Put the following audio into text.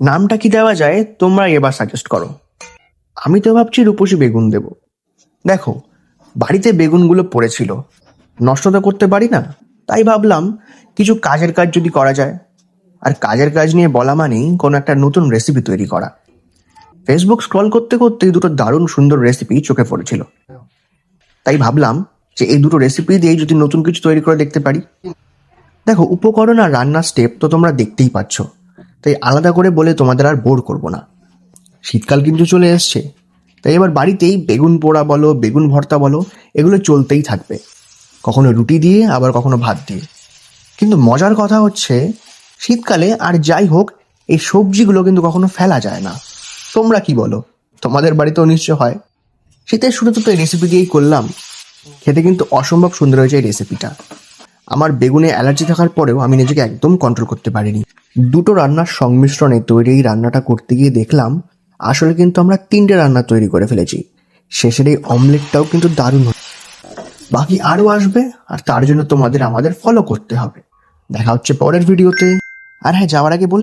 নামটা কি দেওয়া যায়, তোমরা এবার সাজেস্ট করো। আমি তো ভাবছি রূপসী বেগুন দেব। দেখো, বাড়িতে বেগুনগুলো পড়েছিল। নষ্ট তো করতে পারি না। তাই ভাবলাম, কিছু কাজের কাজ যদি করা যায়। আর কাজের কাজ নিয়ে বলা মানেই কোনো একটা নতুন রেসিপি তৈরি করা। ফেসবুক স্ক্রল করতে করতে দুটো দারুণ সুন্দর রেসিপি চোখে পড়েছিল। তাই ভাবলাম যে এই দুটো রেসিপি দিয়েই যদি নতুন কিছু তৈরি করে দেখতে পারি। দেখো, উপকরণ আর রান্নার স্টেপ তো তোমরা দেখতেই পাচ্ছ। তাই আলাদা করে বলে তোমাদের আর বোর করব না। শীতকাল কিন্তু চলে এসছে। তাই এবার বাড়িতেই বেগুন পোড়া বলো, বেগুন ভর্তা বলো, এগুলো চলতেই থাকবে। কখনো রুটি দিয়ে, আবার কখনো ভাত দিয়ে। কিন্তু মজার কথা হচ্ছে, শীতকালে আর যাই হোক, এই সবজিগুলো কিন্তু কখনো ফেলা যায় না। তোমরা কি বলো? তোমাদের বাড়িতেও নিশ্চয় হয়। শীতের শুরুতে তো এই রেসিপি দিয়েই করলাম। খেতে কিন্তু অসম্ভব সুন্দর হয়েছে এই রেসিপিটা আমার বেগুনে অ্যালার্জি থাকার পরেও আমি নিজেকে একদম কন্ট্রোল করতে পারিনি। দুটো রান্নার সংমিশ্রণে তৈরি এই রান্নাটা করতে গিয়ে দেখলাম, আসলে কিন্তু আমরা তিনটে রান্না তৈরি করে ফেলেছি। শেষের এই অমলেটটাও কিন্তু দারুণ। বাকি আরও আসবে, আর তার জন্য তোমাদের আমাদের ফলো করতে হবে। দেখা হচ্ছে পরের ভিডিওতে আর হ্যাঁ যাওয়ার আগে বল